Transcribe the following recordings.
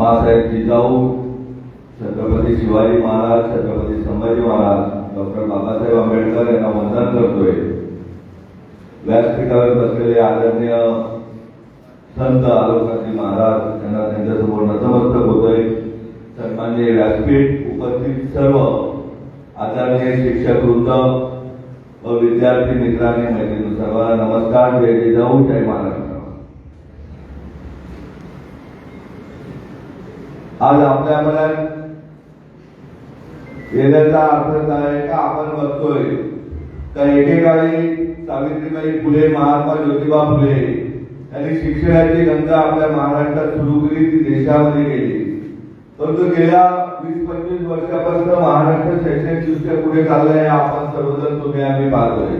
मासाहेब Jijau Chhatrapati Shivaji Maharaj Chhatrapati Sambhaji Maharaj doctor Babasaheb Ambedkar यांना वंदन करतोय. व्यासपीठावर बसलेले आदरणीय संत आलोकाजी महाराज यांना त्यांच्यासमोर नतमस्तक होतोय. सन्मान्य व्यासपीठ उपस्थित सर्व आदरणीय शिक्षक वृंद व विद्यार्थी मित्रांनी मैत्रिणी सर्वांना नमस्कार. जय जिजाऊ जय महाराज. आज आपल्या मनात येण्याचा अर्थ आहे का आपण बघतोय. तर एकेकाळी सावित्रीबाई फुले महात्मा ज्योतिबा फुले यांनी शिक्षणाची गंगा आपल्या महाराष्ट्रात सुरू केली ती देशामध्ये गेली परंतु गेल्या वीस पंचवीस वर्षापर्यंत महाराष्ट्र शैक्षणिक दृष्ट्या पुढे चाललंय आपण सर्वजण तुम्ही आम्ही पाहतोय.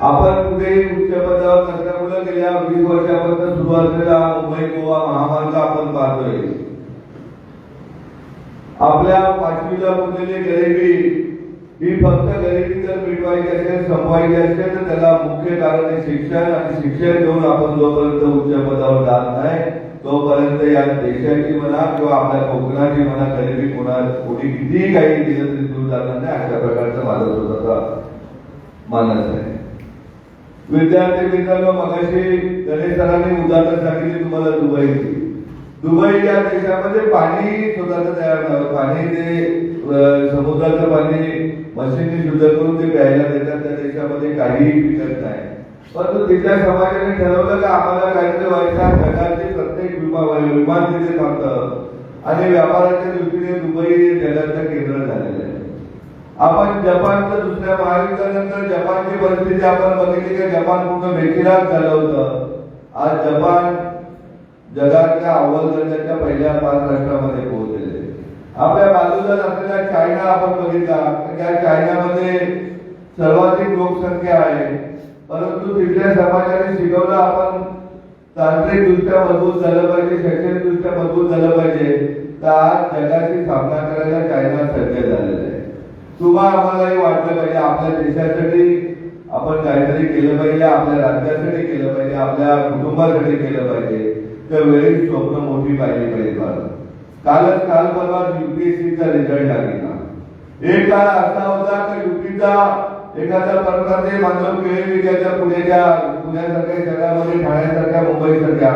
आपण कुठे उच्च पदावर नसल्यामुळे गेल्या वीस वर्षापर्यंत सुरू असलेला मुंबई गोवा महामार्ग आपण पाहतोय. आपल्या पाचवीला मुलेली गरिबी ही फक्त गरिबी जर मिटवायची असेल संपवायची असेल तर त्याला मुख्य कारण आहे शिक्षण आणि शिक्षण घेऊन आपण जोपर्यंत उच्च पदावर जात नाही तोपर्यंत या देशाची म्हणा किंवा आपल्या कोकणाची म्हणा गरिबी कोणा कोणी कितीही काही दिलं तरी दूर जाणार नाही. अशा प्रकारचा माझा स्वतःचा मानस आहे. विद्यार्थी मित्रांनो मगाशी गणेश सरांनी उदाहरण सांगितले तुम्हाला दुबईची. दुबई या देशामध्ये पाणी स्वतःच तयार झालं. पाणी ते समुद्राचं पाणी मशीनने शुद्ध करून ते प्यायला देतात. त्या देशामध्ये काहीही पिकत नाही. परंतु तिथल्या समाजाने ठरवलं की आम्हाला काहीतरी व्हायचं जगाचे प्रत्येक विमान विमान तिथे थांबतं. आणि व्यापाराच्या दृष्टीने दुबई हे जगाचं केंद्र झालेलं आहे. आपण जपानचं दुसऱ्या महायुद्धानंतर जपानची परिस्थिती आपण बघितली की जपान पूर्ण बेचिराग झालं होतं आज जपान जगातल्या अव्वल दर्जाच्या पहिल्या पाच राष्ट्रामध्ये पोहोचलेले. आपल्या बाजूला असलेला चायना आपण बघितला तर त्या चायनामध्ये सर्वाधिक लोकसंख्या आहे. परंतु तिथल्या समाजाने शिकवलं आपण तांत्रिक दृष्ट्या मजबूत झालं पाहिजे शैक्षणिक दृष्ट्या मजबूत झालं पाहिजे. तर आज जगाची स्थापना करायला चायना सज्ज झालेला आहे. किंवा आम्हालाही वाटलं पाहिजे आपल्या देशासाठी आपण काहीतरी केलं पाहिजे आपल्या राज्यासाठी केलं पाहिजे आपल्या कुटुंबासाठी केलं पाहिजे. तर वेळेत स्वप्न मोठी पाहिली पाहिजे मला कालच काल परवा युपीएससीचा रिझल्ट लागला एक काळ असा होता की युपीचा एखादा प्रकारचे बांधव केळी पुण्याच्या पुण्यासारख्या जगामध्ये ठाण्यासारख्या मुंबईसारख्या.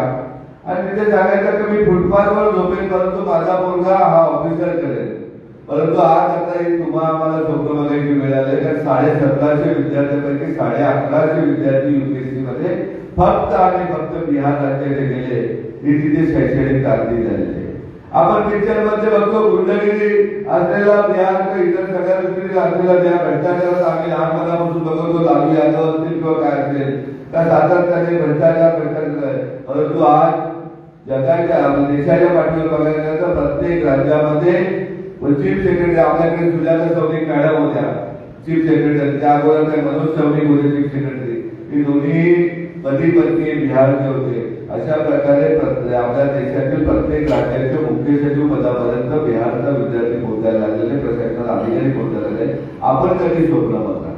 आणि तिथे सांगायचं की मी फुटपाथवर झोपेल परंतु माझा मुलगा हा ऑफिसर करेल. परंतु आज आता तुम्हाला तुम्हा आम्हाला स्वप्न बघायची वेळ आली कारण साडे सतराशे विद्यार्थ्यांपैकी साडे अकराशे विद्यार्थी युपीएससी मध्ये फक्त आणि फक्त बिहार राज्याकडे गेले. ही शैक्षणिक क्रांती झालेली आहे. आपण पिक्चरमध्ये बघतो गुंडगिरी असलेला बिहार किंवा इतर सगळ्या गोष्टी असलेला बिहार भ्रष्टाचारात आम्ही लहानपणापासून बघतो लालू यादव असतील किंवा काय असेल त्या सातत्याने भ्रष्टाचार भ्रष्टाचार आहे. परंतु आज जगाच्या म्हणजे देशाच्या पाठीवर बघायला गेलं तर प्रत्येक राज्यामध्ये चीफ सेक्रेटरी आपल्याकडे सुजाता चौधरी मॅडम होत्या. चीफ सेक्रेटरी त्या अगोदर मनोज चौधरी होते चीफ सेक्रेटरी. ही दोन्ही पती पत्नी बिहारचे होते. अशा प्रकारे आपल्या देशातील प्रत्येक राज्याच्या मुख्य सचिव पदापर्यंत बिहारचा विद्यार्थी पोहोचायला लागलेले प्रशासनाला अधिकारी पोहोचायला लागले. आपण कधी स्वप्न बघणार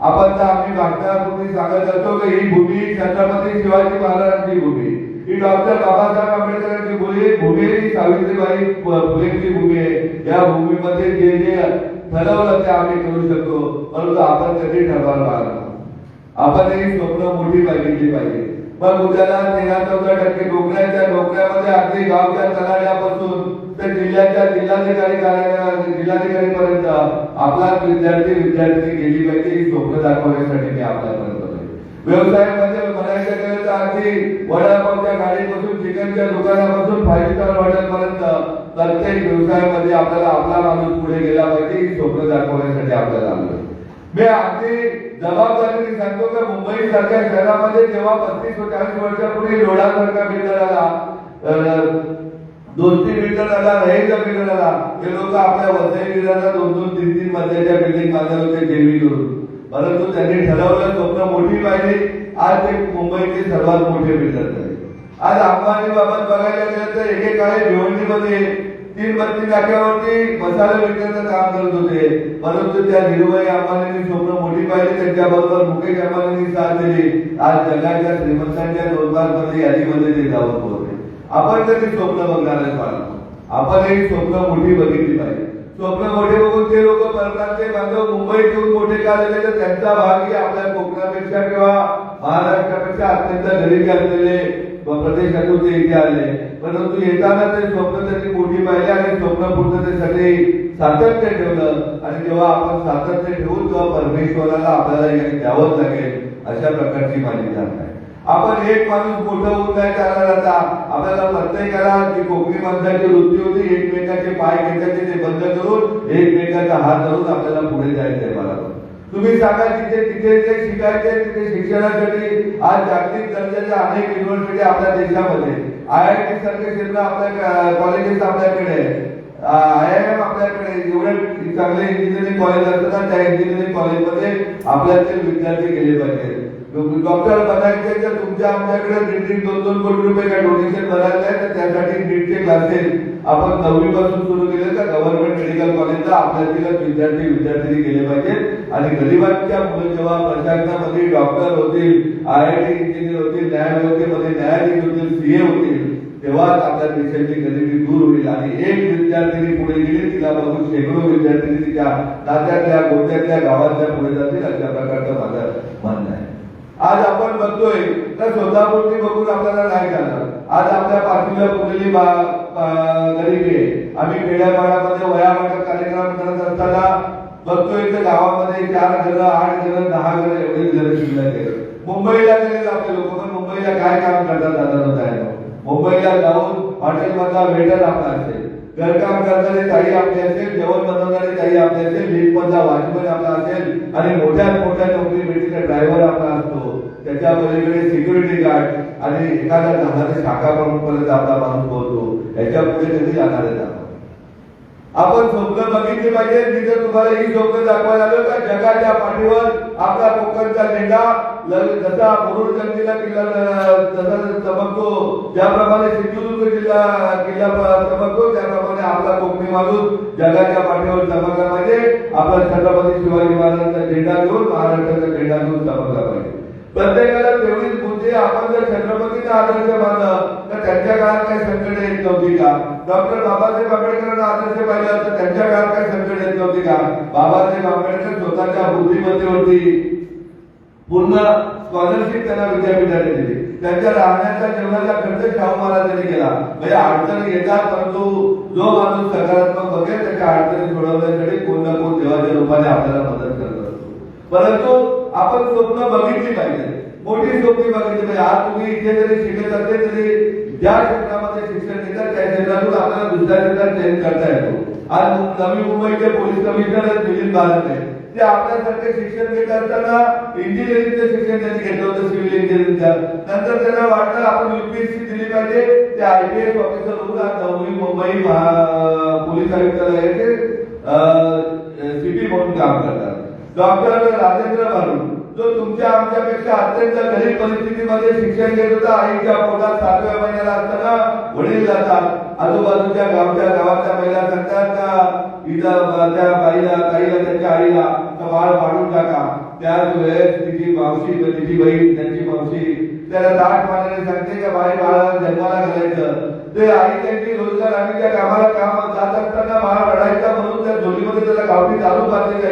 आपण तर आम्ही वाटण्यापूर्वी सांगत असतो की ही भूमी छत्रपती शिवाजी महाराजांची भूमी. ही डॉक्टर बाबासाहेब आंबेडकरांची भूमी. भूमी ही सावित्रीबाई फु- फुलेंची भूमी आहे. या भूमीमध्ये जे जे ठरवलं ते आम्ही करू शकतो. परंतु आपण कधी ठरवायला लागणार आपण ही स्वप्न मोठी बघितली पाहिजे मग उद्याला तेरा चौदा टक्के डोकऱ्याच्या डोकऱ्यामध्ये अगदी गावच्या तलाड्यापासून ते जिल्ह्याच्या जिल्हाधिकारी कार्यालयात जिल्हाधिकारी पर्यंत आपला विद्यार्थी विद्यार्थी गेली पाहिजे ही स्वप्न दाखवण्यासाठी मी आपल्यापर्यंत आलोय. व्यवसायामध्ये म्हणायचं गेलं तर अगदी वडापावच्या गाडीपासून चिकनच्या दुकानापासून फाईव्ह स्टार हॉटेलपर्यंत प्रत्येक व्यवसायामध्ये आपल्याला आपला माणूस पुढे गेला पाहिजे ही स्वप्न दाखवण्यासाठी आपल्याला आलोय मी अगदी जबाबदारीने सांगतो की मुंबई सारख्या शहरामध्ये जेव्हा पस्तीस चाळीस वर्षापूर्वी लोढासारखा बिल्डर आला अं, दोन तीन मीटर आला रहीचा मीटर आला ते लोक आपल्या वसई विराला दोन दोन तीन तीन मजल्याच्या बिल्डिंग बांधत होते जेवी करून. परंतु त्यांनी ठरवलं स्वप्न मोठी पाहिजे आज ते मुंबईचे सर्वात मोठे बिल्डर झाले. आज अंबानी बाबत बघायला गेलं तर एकेकाळी भिवंडीमध्ये तीन बत्ती नाक्यावरती मसाले विकण्याचं काम करत होते. परंतु त्या निर्भय अंबानींनी स्वप्न मोठी पाहिली त्यांच्याबरोबर मुकेश अंबानींनी साथ दिली. आज जगाच्या श्रीमंतांच्या रोजगारमध्ये यादीमध्ये ते जाऊन पोहोचले आपण कधी स्वप्न बघणारच बाळा. आपण एक स्वप्न मोठी बघितली पाहिजे. स्वप्न मोठे बघून ते लोक परतांचे बांधव मुंबईत येऊन मोठे का झाले तर त्यांचा भागही आपल्या कोकणापेक्षा किंवा महाराष्ट्रापेक्षा अत्यंत गरीब असलेले व प्रदेशातून ते इथे आले. परंतु येताना ते स्वप्न त्यांनी मोठी पाहिले आणि स्वप्न पूर्णतेसाठी सातत्य ठेवलं. आणि जेव्हा आपण सातत्य ठेवून तेव्हा परमेश्वराला आपल्याला हे द्यावंच लागेल अशा प्रकारची माझी जाण आहे. आपण एक माणूस मोठं होऊन नाही चालणार आता? आपल्याला प्रत्येकाला जी कोकणी माणसाची वृत्ती होती एकमेकाचे पाय घेतायचे ते बंद करून एकमेकाचा हात धरून आपल्याला पुढे जायचंय मला. तुम्ही सांगा तिथे तिथे जे शिकायचे तिथे शिक्षणासाठी आज जागतिक दर्जाच्या अनेक युनिव्हर्सिटी आपल्या देशामध्ये आय आय टी सारखे क्षेत्र आपल्या कॉलेजेस आपल्याकडे आय आय एम आपल्याकडे एवढे चांगले इंजिनिअरिंग कॉलेज असतात त्या इंजिनिअरिंग कॉलेजमध्ये आपल्याचे विद्यार्थी गेले पाहिजे डॉक्टर बनायचे तर तुमच्या आमच्याकडे दीड दीड दोन दोन कोटी रुपये काय डोनेशन भरायचं आहे तर त्यासाठी दीडशे क्लासेस आपण नववी पासून सुरू केले. तर गव्हर्नमेंट मेडिकल कॉलेजला आपल्या विद्यार्थी विद्यार्थी गेले पाहिजेत. आणि गरिबांच्या मुलं जेव्हा प्रशासनामध्ये डॉक्टर होतील आय आय टी इंजिनियर होतील न्यायव्यवस्थेमध्ये न्यायाधीश होतील सीए होतील तेव्हाच आपल्या देशाची गरिबी दूर होईल. आणि एक विद्यार्थिनी पुढे गेली तिला बघून शेकडो विद्यार्थिनी तिच्या नात्यातल्या गोत्यातल्या गावातल्या पुढे जातील अशा प्रकारचं माझं म्हणणं आहे. आज आपण बघतोय तर स्वतःपुरती बघून आपल्याला नाही जाणार. आज आपल्या पाठीला पुरलेली बा- गरिबी आहे. आम्ही खेड्यापाड्यामध्ये वयामागचा कार्यक्रम करत असताना बघतोय तर गावामध्ये चार घर आठ घर दहा घर एवढी घर शिल्लक मुंबईला तरी आपले लोक पण मुंबईला काय काम करतात दादा जायला मुंबईला जाऊन हॉटेलमधला वेटर आपला असेल. घरकाम करणारी ताई आपले असेल जेवण बनवणारी ताई आपले असेल लिफ्ट मधला आपला असेल आणि मोठ्या मोठ्या नोकरी भेटीचा ड्रायव्हर आपला असतो. त्याच्या पलीकडे सिक्युरिटी गार्ड आणि एखाद्या लहान शाखा प्रमुखपर्यंत आपला माणूस बोलतो. याच्यापुढे कधी जाणार आहे आपण? स्वप्न बघितले पाहिजे. मी जर तुम्हाला ही स्वप्न दाखवायला आलो का? जगाच्या पाठीवर आपला कोकणचा झेंडा. जसा मुरुड जंगलीला किल्ला जसा चमकतो ज्याप्रमाणे सिंधुदुर्ग जिल्हा किल्ला चमकतो. त्याप्रमाणे आपला कोकणी माणूस जगाच्या पाठीवर चमकला पाहिजे. आपला छत्रपती शिवाजी महाराजांचा झेंडा घेऊन महाराष्ट्राचा झेंडा घेऊन चमकला पाहिजे. प्रत्येकाला तेवढीच बुद्धी आपण जर छत्रपतीचा आदर्श मानलं तर त्यांच्या काळात काही संकट येत नव्हती का? डॉक्टर बाबासाहेब आंबेडकरांना आदर्श पाहिलं तर त्यांच्या काळात काही संकट येत नव्हती का? बाबासाहेब आंबेडकर स्वतःच्या बुद्धिमत्तेवरती पूर्ण स्कॉलरशिप त्यांना विद्यापीठाने दिली. त्यांच्या राहण्याचा जेवणाचा खर्च शाहू महाराजांनी केला. म्हणजे अडचणी येतात परंतु जो माणूस सकारात्मक बघेल त्याच्या अडचणी सोडवण्यासाठी कोण ना कोण देवाच्या रूपाने आपल्याला मदत करत असतो. परंतु आपण स्वप्न बघितली पाहिजे. मोठी स्वप्न बघितली पाहिजे. आज तुम्ही इथे जरी शिकत असले तरी ज्या क्षेत्रामध्ये शिक्षण घेतात त्या क्षेत्रातून आपल्याला दुसऱ्या क्षेत्रात चेंज करता येतो. आज नवी मुंबईचे पोलीस कमिशनर मिलिंद बालक ते आपल्यासारखे शिक्षण घेत असताना इंजिनिअरिंगचं शिक्षण त्यांनी घेतलं होतं सिव्हिल इंजिनिअरिंगचं नंतर त्यांना वाटलं आपण युपीएससी दिली पाहिजे. ते आय पी एस ऑफिसर होऊन आज नवी मुंबई महा- पोलीस आयुक्तालयाचे सिटी म्हणून काम करतात डॉक्टर राजेंद्र भारू जो तुमच्या आमच्यापेक्षा अत्यंत गरीब परिस्थितीमध्ये शिक्षण घेत होता आईच्या पोटात सातव्या महिन्याला असताना वडील जातात आजूबाजूच्या गावच्या गावाच्या महिला सांगतात का इथं त्या बाईला ताईला त्यांच्या आईला का बाळ पाडून टाका. त्याच वेळेस तिची मावशी तिची बहीण त्यांची मावशी त्याला ताट मारण्याने सांगते का बाई बाळाला जन्माला घालायचं. ते आई त्यांची रोजगार आम्ही त्या कामाला काम जात असताना बाळ रडायचा म्हणून त्या झोलीमध्ये त्याला गावठी चालू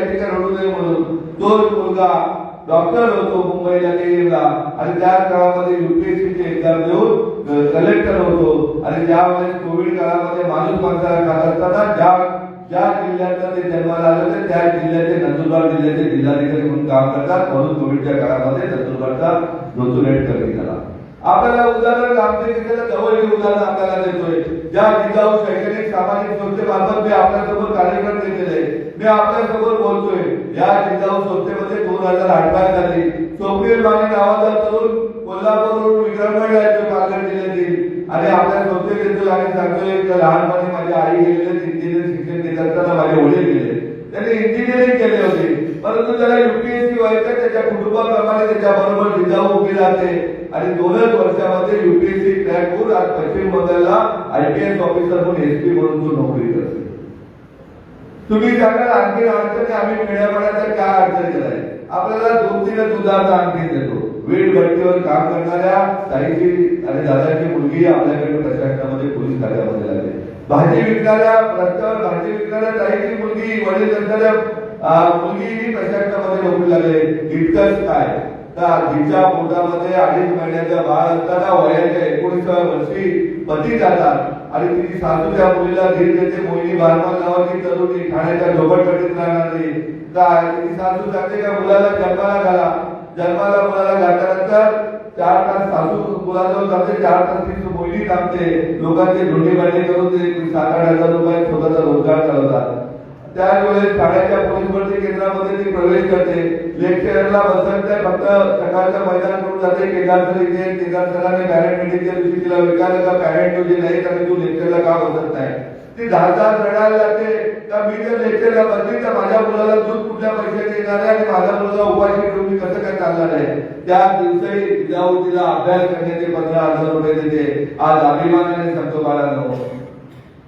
त्याच्या जायची रडू नये म्हणून तो मुलगा डॉक्टर होतो मुंबईला केला आणि त्या काळामध्ये युपीएससीची एक्झाम देऊन कलेक्टर होतो. आणि ज्यावेळेस कोविड काळामध्ये माणूस माणसाला खात असताना ज्या ज्या जिल्ह्यातनं ते जन्माला आले होते त्या जिल्ह्याचे नंदुरबार जिल्ह्याचे जिल्हाधिकारी म्हणून काम करतात. म्हणून कोविडच्या काळामध्ये नंदुरबारचा मृत्यू रेट कमी झाला आपल्याला उदाहरण आमच्या जिल्ह्याला जवळ उदाहरण आपल्याला देतोय. ज्या जिल्हा शैक्षणिक सामाजिक संस्थेमार्फत मी आपल्यासमोर कार्यक्रम घेतलेले मी आपल्यासमोर बोलतोय या जिल्हा संस्थेमध्ये दोन हजार अठरा साली स्वप्नील माने नावाचा तरुण कोल्हापूरवरून विक्रमगड राज्य पालघर जिल्ह्यातील आणि आपल्या संस्थेत येतो आणि सांगतोय तर लहानपणी माझी आई गेलेले इंजिनिअरिंग शिक्षण घेत असताना माझे वडील गेले त्यांनी इंजिनिअरिंग केले होते. परंतु त्याला युपीएससी व्हायचं त्याच्या कुटुंबाप्रमाणे त्याच्या बरोबर जिजाऊ उभी राहते. आणि दोनच वर्षामध्ये युपीएससी क्रॅक होऊन आज पश्चिम बंगालला आयपीएस ऑफिसर म्हणून एसपी म्हणून तो नोकरी करते तुम्ही सांगाल आणखी अडचणी आम्ही खेड्यापाड्याच्या काय अडचणी आहे. आपल्याला दोन तीनच उदाहरण आणखी देतो. वीट भट्टीवर काम करणाऱ्या ताईची आणि दादाची मुलगी आपल्याकडे प्रशासनामध्ये पोलीस खात्यामध्ये लागली. भाजी विकणाऱ्या रस्त्यावर भाजी विकणाऱ्या ताईची मुलगी वडील नसणाऱ्या मुलगी प्रशासनामध्ये नोकरी लागले. इतकंच काय? तर तिच्या पोटामध्ये अडीच महिन्याच्या बाळ असताना वयाच्या एकोणीसाव्या वर्षी पती जातात. आणि तिची सासू त्या मुलीला धीर देते मोहिनी बारमाल नावाची तरुणी ठाण्याच्या झोपडपट्टीत राहणारी तर ती सासू सांगते का मुलाला जन्माला घाला. जन्माला मुलाला घातल्यानंतर चार तास सासू मुलाजवळ जाते चार तास ती मोहिनी थांबते. लोकांचे धोंडी भांडी करून ते सात आठ हजार रुपये स्वतःचा रोजगार चालवतात. त्यावेळेस ठाण्याच्या पोलीस भरती केंद्रामध्ये ती प्रवेश करते. लेक्चरला बसत नाही फक्त सकाळचं मैदान करून जाते. केदार इथे केदार पॅरेंट मिटिंगच्या दिवशी तिला विचारलं का पॅरेंट तुझे नाही कारण तू लेक्चरला का बसत नाही? ती दहा तास रडायला लागते. तर मी जर लेक्चरला बसली तर माझ्या मुलाला दूध कुठल्या पैशाने येणार आहे आणि माझा मुलगा उपाशी ठेवून मी कसं काय चालणार आहे? त्या दिवशी जाऊ तिला अभ्यास करण्याचे पंधरा हजार रुपये देते. आज अभिमानाने सांगतो बाळांनो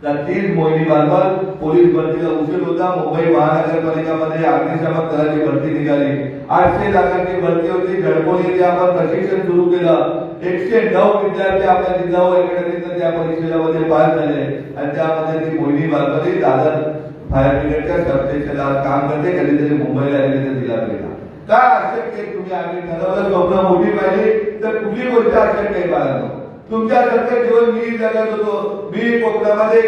त्यातील मोहिनी बारबार पोलीस भरतीला उशीर होता. मुंबई महानगरपालिकामध्ये अग्निशामक दलाची भरती निघाली. आठशे जागांची भरती होती. घडकोली येथे आपण प्रशिक्षण सुरू केलं. एकशे नऊ विद्यार्थी आपल्या जिल्हा अकॅडमीतनं त्या परीक्षेमध्ये पास झाले. आणि त्यामध्ये ती मोहिनी बारबारी दादर फायर ब्रिगेडच्या सबस्टेशनला काम करते. कधीतरी मुंबईला गेली तर तिला गेला काय अशक्य तुम्ही आम्ही ठरवलं स्वप्न मोठी पाहिजे तर कुठली गोष्ट अशक्य आहे बाळांनो? तुमच्यासारखं जीवन मी जगत होतो. मी कोकणामध्ये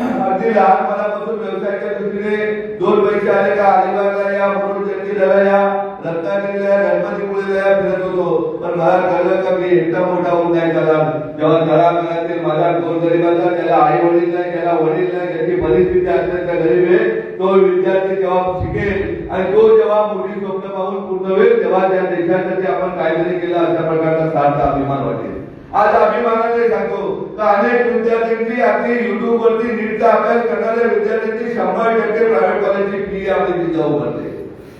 अगदी लहानपणापासून व्यवसायाच्या दृष्टीने दोन पैसे आले का? अलिबागला या म्हणून जंजीला या रत्नागिरीला या गणपतीपुळेला या फिरत होतो. पण मला कळलं का मी एकटा मोठा होऊन नाही झाला? जेव्हा तळागाळातील माझ्या दोन गरीबाचा त्याला आई वडील नाही त्याला वडील नाही त्याची परिस्थिती अत्यंत गरीब आहे. तो विद्यार्थी जेव्हा शिकेल. आणि तो जेव्हा मोठी स्वप्न पाहून पूर्ण होईल तेव्हा त्या देशासाठी आपण काहीतरी केलं अशा प्रकारचा सारखा अभिमान वाटेल. आज अभिमानाने सांगतो तर अनेक विद्यार्थ्यांची आपली युट्यूब वरती नीटचा अभ्यास करणाऱ्या विद्यार्थ्यांची शंभर टक्के प्रायव्हेट कॉलेजची फी आपली जिजाऊ भरते.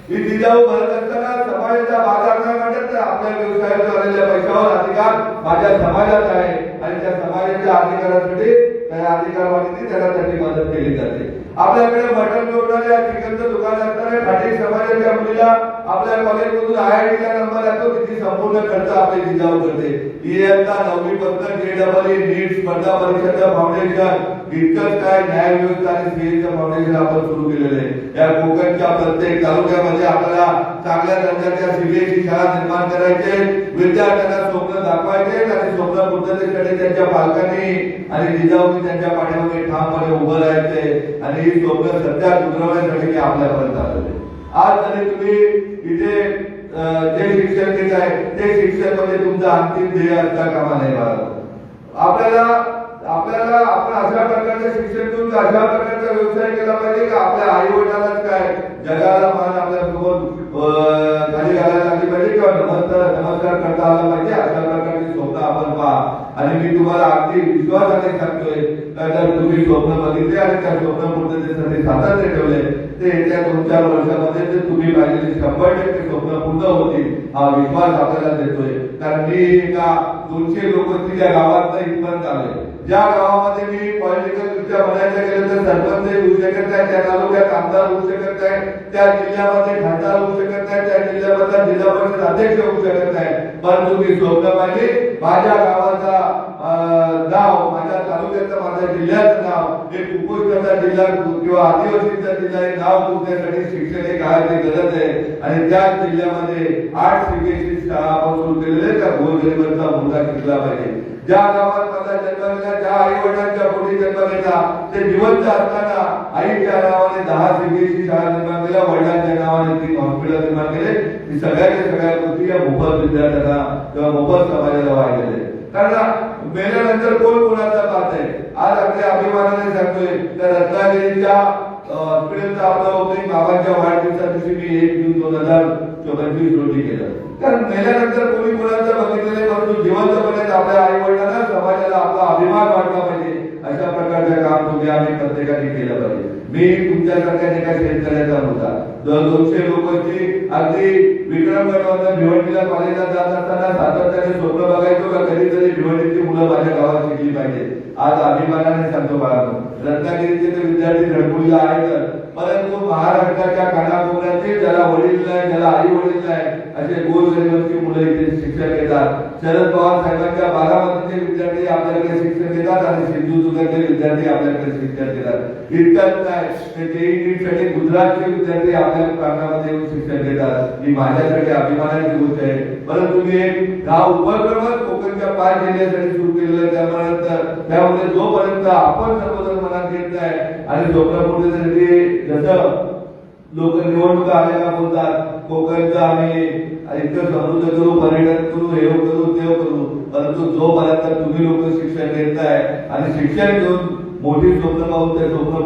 ही जिजाऊ भरत असताना समाजाचा बाजार नाही वाटत तर आपल्या व्यवसायात आलेल्या पैशावर अधिकार माझ्या समाजात आहे आणि त्या समाजाच्या अधिकारासाठी त्या अधिकारवादींनी वाटते त्याच्यासाठी मदत केली जाते. आपल्याकडे मटण जोडणाऱ्या चिकनचं दुकान असणाऱ्या खाटी समाजाच्या मुलीला आपल्या कॉलेजमधून आय आय टीला नंबर येतो तिची संपूर्ण खर्च आपली जिजाऊ करते इयत्ता नववी पर्यंत जे डबल नीट स्पर्धा परीक्षेचं फाउंडेशन इतकंच काय न्याय व्यवस्था आणि सीएचं फाउंडेशन आपण सुरू केलेलं आहे. या कोकणच्या प्रत्येक तालुक्यामध्ये आपल्याला चांगल्या दर्जाच्या सीबीएसई शाळा निर्माण करायचे विद्यार्थ्यांना स्वप्न दाखवायचे आणि स्वप्न पूर्ततेसाठी त्यांच्या पालकांनी आणि जिजाऊनी त्यांच्या पाठीमागे ठामपणे उभं राहायचे आणि ही स्वप्न सध्या उतरवण्यासाठी आपल्यापर्यंत आलेले आज जरी तुम्ही इथे जे शिक्षण घेत आहे ते शिक्षण म्हणजे तुमचा अंतिम ध्येय असता कामा नाही बाळा. आपल्याला आपल्याला आपण अशा प्रकारचं शिक्षण देऊन अशा प्रकारचा व्यवसाय केला पाहिजे की आपल्या आई वडिलांनाच काय जगाला मान आपल्यासोबत खाली घालायला लागली पाहिजे किंवा नमस्कार नमस्कार करता आला पाहिजे अशा प्रकारची स्वप्न आपण पहा. आणि मी तुम्हाला अगदी विश्वासाने सांगतोय कारण तुम्ही स्वप्न बघितले आणि त्या स्वप्न पूर्णतेसाठी सातत्य ठेवले ते येत्या दोन चार वर्षामध्ये ते तुम्ही पाहिलेले शंभर टक्के स्वप्न पूर्ण होतील हा विश्वास आपल्याला देतोय. कारण मी एका दोनशे लोक तिच्या गावात इथपर्यंत आले ज्या गावामध्ये मी पॉलिटिकल दृष्ट्या म्हणायचं गेलं तर सरपंच होऊ शकत नाही त्या तालुक्यात आमदार होऊ शकत नाही त्या जिल्ह्यामध्ये खासदार होऊ शकत नाही त्या जिल्ह्यामधला जिल्हा परिषद अध्यक्ष होऊ शकत नाही. परंतु मी स्वप्न पाहिजे. माझ्या गावाचा नाव माझ्या तालुक्याचं माझ्या जिल्ह्याचं नाव हे कुपोषणाचा जिल्हा किंवा आदिवासीचा जिल्हा हे नाव पोहोचण्यासाठी शिक्षण हे काळाची गरज आहे. आणि त्या जिल्ह्यामध्ये आठ सीबीएसई शाळापासून केलेले त्या गोरगरिबांचा मुद्दा घेतला पाहिजे. ज्या गावात माझा जन्म ज्या आई वडिलांच्या पोटी जन्मलेला ते जिवंत असताना आईच्या नावाने दहा सीबीएसई शाळा निर्माण केल्या वडिलांच्या नावाने तीन हॉस्पिटल निर्माण केले. ती सगळ्याच्या सगळ्या गोष्टी या मोफत विद्यार्थ्यांना किंवा मोफत समाजाला वाढलेले कारण मेल्यानंतर कोण कोणाचा पाहत आहे? आज आपल्या अभिमानाने सांगतोय तर रत्नागिरीच्या हॉस्पिटलचा आपलं ओपनिंग बाबांच्या वाढदिवसा दिवशी मी एक जून दोन हजार पंचवीस रोजी केलं. कारण मेल्यानंतर कोणी कोणाचं बघितलं नाही परंतु जिवंतपणे आपल्या आई वडिलांना समाजाला आपला अभिमान वाटला पाहिजे. अशा प्रकारचं काम तुम्ही आम्ही प्रत्येकाने केलं पाहिजे. मी तुमच्यासारख्या एका शेतकऱ्याचा होता दोन दोनशे लोकांची अगदी विक्रमगडवरनं भिवंडीला कॉलेजला जात असताना सातत्याने स्वप्न बघायचो का कधीतरी भिवंडीची मुलं माझ्या गावात शिकली पाहिजे. आज अभिमानाने सांगतो बाळा रत्नागिरीचे ते विद्यार्थी धडपुलीला आहेत परंतु महाराष्ट्राच्या कानाकोपऱ्यातील ज्याला वडील नाही ज्याला आई वडील नाही असे गोरगरिबांची मुलं इथे शिक्षण घेतात. शरद पवार साहेबांच्या बारामतीचे विद्यार्थी आपल्याकडे शिक्षण घेतात आणि सिंधुदुर्गाचे विद्यार्थी आपल्याकडे शिक्षण घेतात. इतकंच नाही ते जेई नीटसाठी गुजरातचे विद्यार्थी आपल्या प्रांतामध्ये येऊन शिक्षण घेतात ही माझ्यासाठी अभिमानाची गोष्ट आहे. परंतु मी एक हा उपक्रमच कोकणच्या पाच जिल्ह्यासाठी सुरू केलेला आहे. त्यामुळे त्यामुळे जोपर्यंत आपण सर्वजण मनात घेत नाही आणि स्वप्नपूर्तीसाठी जसं लोक निवडणुका आलेला का बोलतात कोकणचं आम्ही इतकं समृद्ध करू पर्यटन करू हे करू ते करू परंतु जोपर्यंत तुम्ही लोक शिक्षण घेत आणि शिक्षण घेऊन मोठी स्वप्न पाहून ते स्वप्न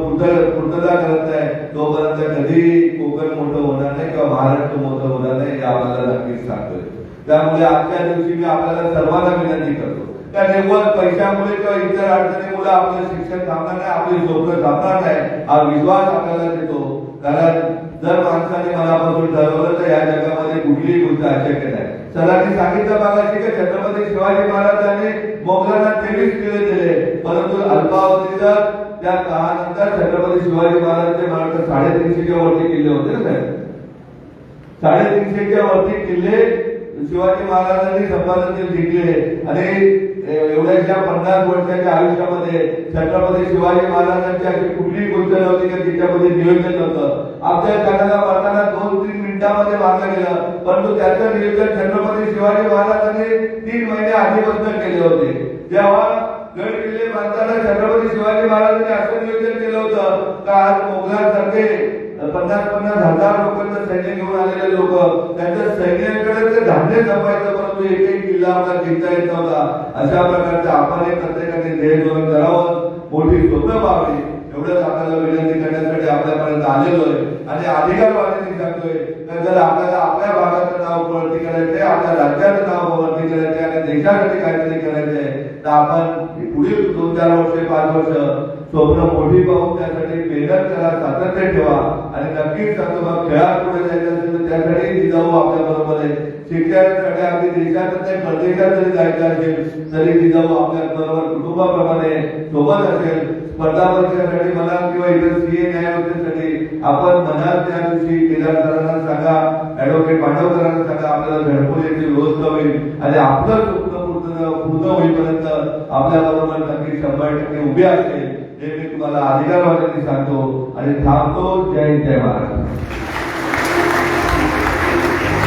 पूर्तता करत नाही तोपर्यंत कधी कोकण मोठं होणार नाही किंवा महाराष्ट्र मोठं होणार नाही हे आम्हाला नक्कीच सांगतोय. त्यामुळे आजच्या दिवशी मी आपल्याला सर्वांना विनंती करतो. त्या निव्वळ पैशामुळे किंवा इतर अडचणीमुळे आपलं शिक्षण थांबणार नाही आपली स्वप्न थांबणार नाही. हा विश्वास आपल्याला देतो. कारण जर माणसाने मनापासून ठरवलं तर या जगामध्ये कुठलीही गोष्ट अशक्य नाही. सरांनी सांगितलं मागाशी की छत्रपती शिवाजी महाराजांनी मोगलांना तेवीस किल्ले दिले. परंतु अल्पावधीत त्या काळानंतर छत्रपती शिवाजी महाराजांचे मला साडेतीनशेच्या वरती किल्ले होते ना साहेब? साडेतीनशेच्या वरती किल्ले शिवाजी महाराजांनी संपादन जिंकले आणि एवढ्याशा पन्नास वर्षाच्या आयुष्यामध्ये छत्रपती शिवाजी महाराजांची अशी कुठलीही गोष्ट नव्हती की त्याच्यामध्ये नियोजन नव्हतं. आपल्या जगाला मारताना दोन तीन मिनिटांमध्ये मारलं गेलं परंतु त्याचं नियोजन छत्रपती शिवाजी महाराजांनी तीन महिने आधीपासून केले होते. जेव्हा गड किल्ले बांधताना छत्रपती शिवाजी महाराजांनी असं नियोजन केलं होतं का आज मोगलांसारखे पन्नास पन्नास हजार लोकांचं सैन्य घेऊन आलेले लोक त्यांच्या सैन्याकडे ते धान्य जपायचं परंतु एक एक किल्ला आपला जिंकता येत नव्हता. अशा प्रकारचं आपण प्रत्येकाने ध्येय धोरण करावं. मोठी स्वप्न पाहावी एवढंच आपल्याला विनंती करण्यासाठी आपल्यापर्यंत आलेलो आहे आणि अधिकारवादी सांगतोय तर जर आपल्याला आपल्या भागाचं नाव वरती करायचंय आपल्या राज्याचं नाव वरती करायचंय आणि देशासाठी काहीतरी करायचंय तर आपण पुढील दोन चार वर्ष पाच वर्ष स्वप्न मोठी पाहून त्यासाठी मेहनत करा सातत्य ठेवा आणि नक्कीच सांगतो मग खेळात पुढे जायचं असेल तर त्यासाठी जिजाऊ आपल्या बरोबर आहे शिक्षणासाठी आपली देशात नाही परदेशात जरी जायचं असेल तरी जिजाऊ आपल्या बरोबर कुटुंबाप्रमाणे. सोबत असेल स्पर्धा परीक्षेसाठी मला किंवा इतर सीए न्यायमूर्तीसाठी आपण मनात त्या दिवशी केदार सरांना सांगा ऍडव्होकेट पांडवकरांना सांगा आपल्याला घरपोच याची व्यवस्था होईल आणि आपलं स्वप्न पूर्ण पूर्ण होईपर्यंत आपल्या बरोबर नक्की शंभर टक्के उभे असेल हे मी तुम्हाला अधिकारवाद्यांनी सांगतो आणि थांबतो. जय जय महाराज